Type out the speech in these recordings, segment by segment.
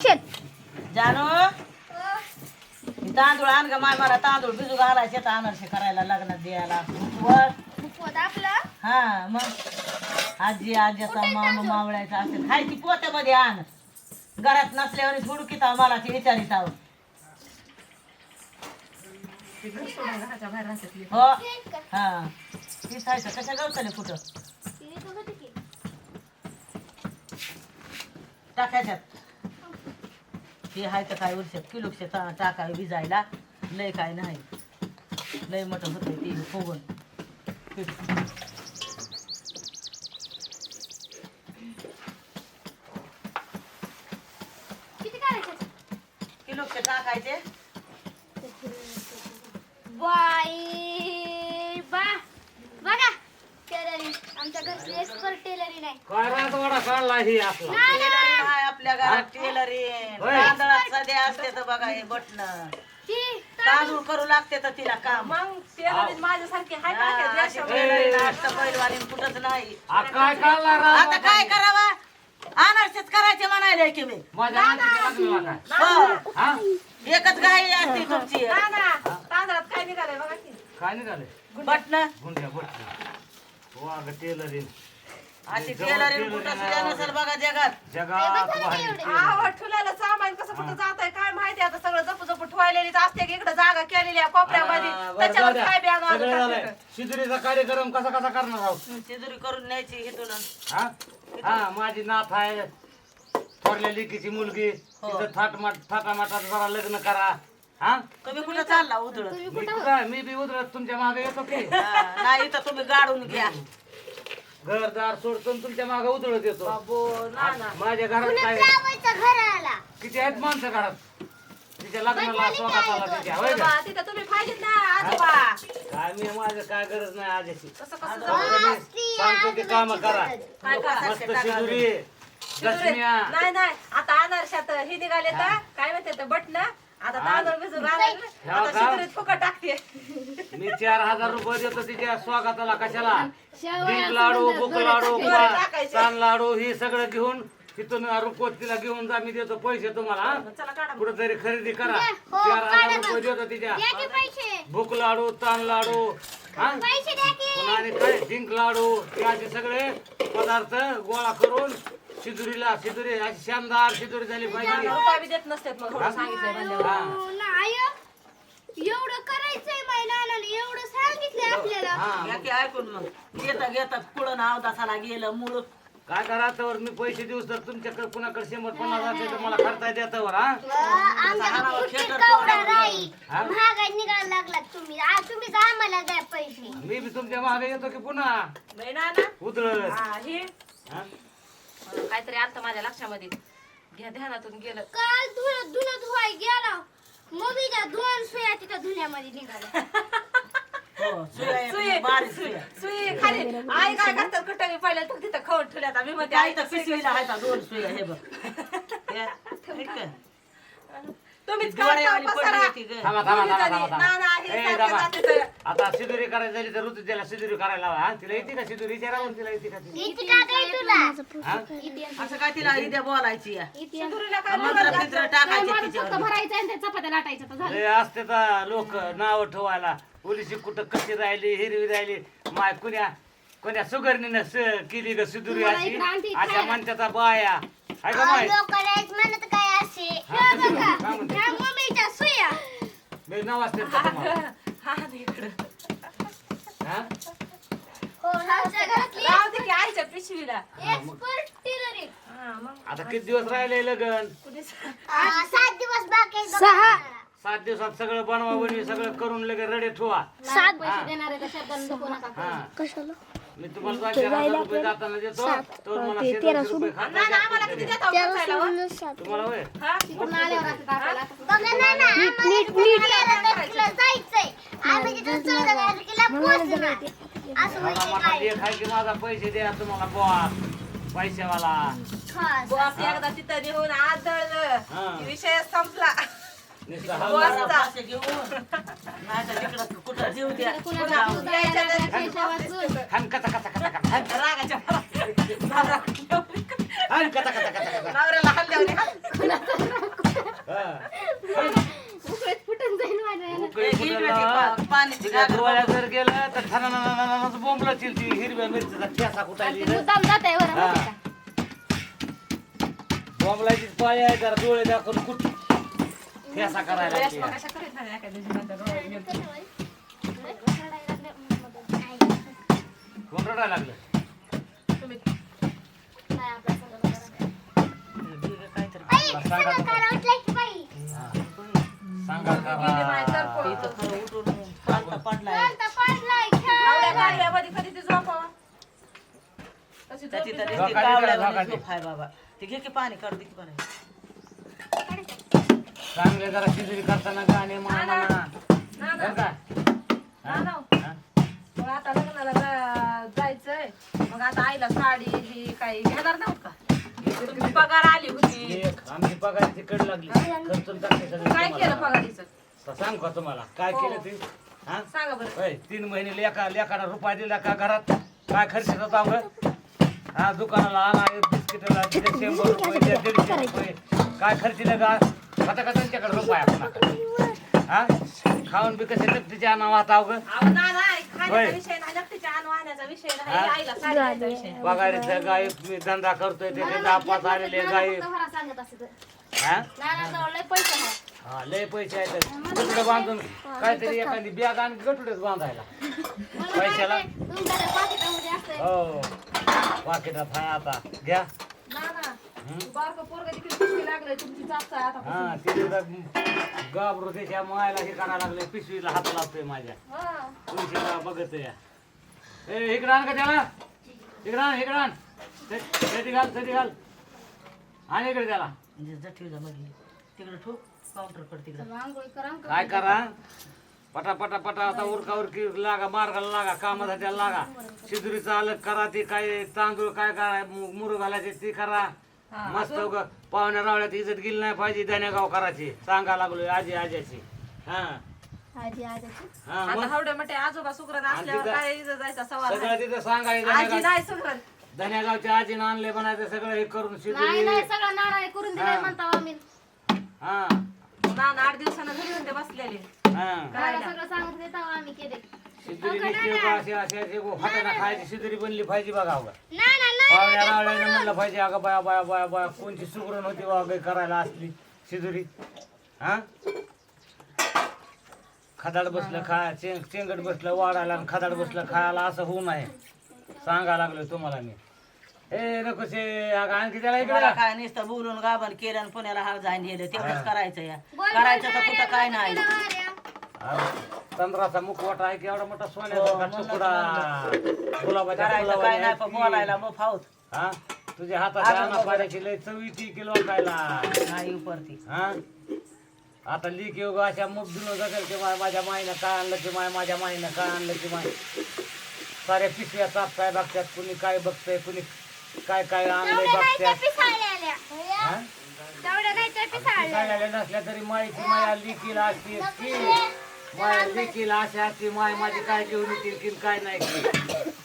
शेत जानू? हे तांदूळ आण ग माय मला तांदूळ भिजू घालायचे तर अनारसे करायला लग्नात द्यायला. वर हा मग. आजी आजीचा मामा मावळायचा असेल. हाय ती पोत्यामध्ये आण. घरात नसल्यावर हुडकीत मला ती विचारित आहो हो. हा. तीच आहे कशा गवतले कुठं? टाकायच्यात. ते आहे तर काय वर्षात किलोक्षे टाकावे भिजायला लय काय नाही. लय मोठं होतं ते फुगून. किती करायचे? किलोक्षे टाकायचे बाई बा. बघा टेलरिंग आमच्या घरची एक्सपर्ट टेलरिंग आहे. काय रातवाडा काढला ही आपला? नाही ना टेलरिंग आहे आपल्या घरात टेलरिंग होय. तांदळात सध्या असते तर बघा हे बटन ती तांदूळ करू लागते तर तिला काम. माझ्यासारखे हाय हा, असतं पहिलवानी कुठंच नाही. आ, काय काढला आता काय करावा? अनारसेच करायचे म्हणायले की मी. माझ्या हो. हा? एकच गाई असते तुमची. तांदळात काय निघालंय बघा की. काय निघाले बटन गुंड्या बट हो अगं टेलरिंग. अशी टेलरिंग कुठं सुद्धा नसेल बघा जगात. जगात भारी टेलरिंग. आवा ठुल्याला सामान कसं कुठं जात आहे काय माहिती आता सगळं जपू जपू ठेवायलेलीच असते की इकडे जागा केलेली आहे कोपऱ्यामध्ये. हा, बरं, जाऊ द्या. सगळं. शिदुरीचा कार्यक्रम कसा कसा करणार आहोत? शिदुरी करून न्यायची इथून हा? हा माझी नाथ आहे. थोरल्या लेकीची मुलगी. हो. तिथं थाटमाट थाटामाटात जरा लग्न करा. हा? तुम्ही कुठं चालला उधळत? मी बी उतरत तुमच्या मागे येतो की? हा, नाही तर तुम्ही गाडून घ्या. घरदार सोडतो आणि तुमच्या मागे उतरत येतो. माझ्या घरात काय? घराला. किती आहेत माणसं घरात? तिच्या लग्नाला स्वागताला तिच्या होय का? बाबा, तिथं तुम्ही पाहिजेत ना आजोबा. काय मी माझं काय गरज नाही आजची. कसं कसं सांगतो की काम करा. काय करा मस्त शिदुरी दशम्या. नाही नाही. आता अनारशात हे निघाले तर काय म्हणते बटन आता तांदूळ भिजू घालायला ह्या आता फुकट टाकते. मी चार हजार रुपये देतो तिच्या स्वागताला कशाला? दीप लाडू बुक लाडू टाकायचे. ताण लाडू ही सगळं घेऊन तिथून तिला घेऊन जा मी देतो पैसे तुम्हाला हा? चला काढा कुठेतरी खरेदी करा. हो, चार हजार काढा रुपये देतो तिच्या. द्या की पैसे. भूक लाडू ताण लाडू हा. पैसे द्या की. पुन्हा आणि काय? जिंक लाडू हे असे सगळे पदार्थ गोळा करून शिदुरीला शिदुरी अशी शानदार शिदुरी झाली पाहिजे. रुपये बी देत नसतात मग थोडं सांगितलंय म्हणल्यावर हा. नाही एवढं करायचंय एवढं सांगितलंय आपल्याला. हा. की ऐकून मग. घेता घेता पुढं नाव दासाला गेलं मूळ. काय करा तर मी पैसे देऊस तर तुमच्याकडे कुणाकडे शंभर पन्नास असेल तर मला खर्चा द्या वर हा? आमच्या पुढचे कवडा राही हा? महागाई निघायला लागला तुम्ही. आ, तुम्हीच आम्हाला द्या पैसे. मी बी तुमच्या मागे येतो की पुन्हा? नाही ना ना? उतरत हा, हे. हा? काहीतरी आलं माझ्या लक्षामध्ये. घ्या ध्यानातून गेलं. काल धुणं धुणं धुवाय गेला. मम्मीच्या दोन सुया तिथं धुण्यामध्ये निघाल्या. हो सुया सुई बारीक सुया. सुई खाली. आई काय करतात? कुठं पहिले तर तिथं खाऊन ठेवल्यात. आम्ही म्हणते आई आई पिशवीला आहेत दोन सुया हे बघ. हे, ठीक आहे. तुम्हीच पडली. होती गं. थांबा थांबा थांबा थांबा. थांबा. ए. आता सिदुरी करायची झाली तर ऋतू त्याला सिदुरी करायला लावा, हा तिला येते का सिदुरी? विचारा मग तिला येते का ती? इथे का काय तुला? हा? असं काय तिला इथे बोलायची या शिदुरीला काय मंत्र फित्र टाकायचे तिच्यावर भरायचं आणि ते चपात्या लाटायचं तर झालं. लय असते तर लोक नाव ठेवायला. पोलिसी कुठं कशी राहिली हिरवी राहिली? माय कुण्या? कोण्या सुगरणीनं स- केली ग सिदुरी अशी? इकडं अशा म्हणतात बाया. आहे का माय? लोकांना म्हणत काय असे कशी? बघा काय म्हणते? ह्या मम्मीच्या सुया मी नाव असते का तुम्हाला? हा नाही इकडं हा? हो आमच्या घरातली राहू दे की आईच्या पिशवीला एक्सपर्ट टेलरिंग हा मग आता किती दिवस राहिले लग्न कुठे सात दिवस बाकी सहा सात दिवसात सगळं बनवा बनवी सगळं करून लगे रडे ठेवा सात पैसे देणार आहे त्या नका हा मी तुम्हाला दोन चार हजार रुपये जाताना देतो तर मला शेजारचे रुपये खाता ना ना आम्हाला किती द्या. देता खर्चायला हो? तुम्हाला होय? हा? तिकडून आल्यावर असं आपल्याला बघा ना ना आम्हाला तिकडे तिकडे जायचंय. आम्ही तिथं चौदा तारखेला पोहोचणार असं मला म्हणजे मला काय? लेख आहे की माझा पैसे द्या तुम्हाला बॉस पैशावाला. खास. बॉस एकदा तिथं नेऊन हा. आदळलं विषय संपला. आणि कथा कथा. उकळी जर गेलं तर ठणाणाणाणाणाच बोंबला चिलती हिरव्या मिरचीचा ठेसा ती मुद्दाम जाते बरं हा. का? बोंबलाची पाळी आहे जरा डोळे दाखवून कुठ ठेसा करायला लागली. कोण रडायला लागलं? बरं. सांगा हा. सांगा करा. बाबा. ते घे की पाणी काढ दे की पाणी. चांगले जरा शिजरी करताना गाणे म्हणा ना, म्हणा. ना, बरं ना. का? ना, ना. मग आता लग्नाला जा- जायचंय. मग आता आईला साडी ही काही घेणार नव्हत का? तुमची पगार आली होती. एक आमची पगाराची कड लागली. खर्चून टाकते सगळी काय केलं तुम्हाला. पगारीचं? तर सांग का तुम्हाला? काय हो. केलं ते? हा? सांगा बरं. होय तीन महिने लेकाला रुपये दिला का घरात? काय खर्च होता ग हा दुकानाला आणा बिस्किटला शंभर रुपये दीडशे रुपये. काय खर्च का खाता त्यांच्याकडे रुपये आपण हा? खाऊन बी कसे नक्कीचे आणा वाहता ग अहो, ना नाही खाण्याचा होय. विषय नाही नक्कीच्या अन्न वाहण्याचा विषय हा? नाही आईला साडी घ्यायचा विषय. आहे. पगारीचं गाय मी धंदा करतोय ते घेतलं तर आलेले गाय. हा. हा लय पैसे आहेत. गटुडे बांधून काहीतरी एखादी बॅग आणि गटुडेच बांधायला. पैशाला? हो. पाकिटात आहे आता. घ्या. ना ना तू बारकं पोरगं देखील पिशवी लागलंय तुमची जास्त आहे आता हा तिथे गाबरू त्याच्या मायला हे करायला लागले पिशवीला हात लावतोय माझ्या. हा. तुळशीला बघत या. ए इकडं आण का त्याला? इकडं आण इकडं आण. घाल कधी घाल. आणि इकडे त्याला. म्हणजे जठीला मग तिकडे ठोक काउंटर कड तिकडे. आंघोळी करा आणि काय करा. पटा पटा पटा आता उरका उरकी लागा मार्गाला लागा कामासाठी लागा. शिदुरीचं अलग करा ते काय तांदूळ काय करा मु- मुरू घालायचे ते करा. मस्त उगा पाहुण्या रावळ्यात इज्जत गेली नाही पाहिजे धन्यगाव करायची सांगा लागलोय आजी आज्याची. हा. आजी आजाची. हा आता हवडे आजोबा सुगरण असल्यावर तिथं- काय इथं जायचा सवाल सगळं नाही. तिथं सांगायचं आजी धन्यगाव नाही सुगरण धन्यगावच्या आजीनं आणले बनायचं सगळं हे करून नाही शिदुरी नाही सगळं नाना करून दिलंय हा. म्हणता आम्ही. हा. आठ दिवसानं घरी बसलेले. हा. सगळं सांगत देता आम्ही केले. शिदुरी निघते का हाताने खायची शिदुरी बनली पाहिजे बघा अगं ना ना ना पाहुण्या रावळ्यानं म्हणलं पाहिजे अगं बाया बाया बाया बाया कोणची सुगरण होती बा गाय करायला असली शिदुरी हा? खदाड बसलं खा चेंग चेंगट बसलं वाढायला आणि खदाड बसलं खायला असं होऊ नये. सांगा लागलोय तुम्हाला मी. ए नको शे अगं आणखी त्याला मला इकडे काय नुसतं बोलून गाभण केलं आणि पुण्याला हा जाईन गेलं. तेवढंच करायचं या. करायचं तर कुठं काय नाही. चंद्राचा मुखवटा आहे की एवढा मोठा हो, सोन्याचा म्हणून गुलाबाच्या गुलाबाच्या करायचं काय नाही पण फुलावानी बोलायला आहेत मग फाऊत. हा? तुझ्या हाताच्या अजून बघा. पाण्याची लय चवीती किलो खायला नाही उपरती. हा? आता लीक योग अशा मुख दिलो जातील की माय माझ्या माईनं काय आणलं की माय माझ्या माईनं काय आणलं की माय? साऱ्या पिशव्या काय बघतात? कुणी काय बघतंय? कुणी काय काय आणलंय बघतात पिसाळल्या हा? पिसाळल्या नसल्या तरी माईची माया लिकीला असते की. माया लिकीला अशी असते माय माझी काय घेऊन येतील की काय नाही की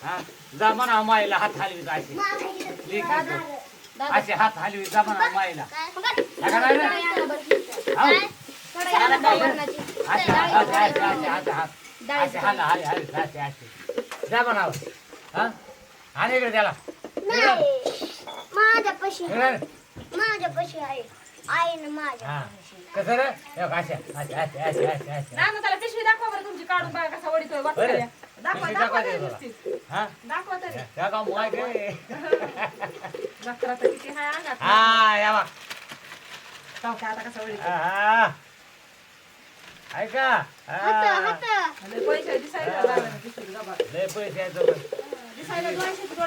हा? जा म्हणा माईला हात हलवीत अशी हात हलवीत जा म्हणा? हा? असे हात असे जा म्हणावं हा? आणि इकडे त्याला. माझ्या पशी इकडे. माझ्या पशी आहे. आहे ना माझ्या हा कसं रे हे बघ, असे असे असे असे असे असे नाना त्याला पिशवी दाखवा बरं तुमची काढून बघा कसा वडीतोय बरं. वाटल्या दाखवा पिशवी दाखवा दाखवा तरी दे नुसती. हा दाखवा तरी त्या का मुळा घे नखरा तर किती हाय अंगात हा या बघ पावसा आता कसा वडीत हा. ऐका हात हा. हात पैसे दिसायला लागले पिशवीत गबाळ. लय पैसे आहेत जवळ. दिसायला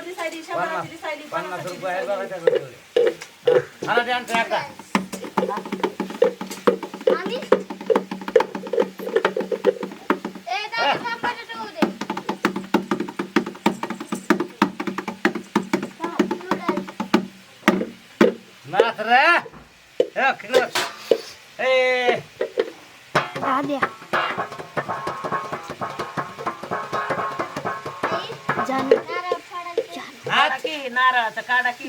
दिसायली शंभराची पन्नास दिसायली पन्नास पन्नासाची रुपये आहेत. बघा तेवढे. हा. ते आणतो एकदा आम्ही ए दादा पापड ठेवू दे. नाच रे. हे खिलर. ए. आद्या जान नाच की की नारळाचा काढा की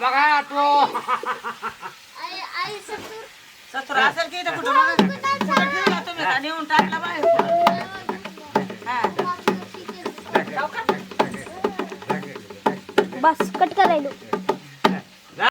बघा तो आई सत्तर असेल की इथं कुठं बघा. कुठं ठेवला तुम्ही का नेऊन टाकला बाहेर हा बस कट करायलो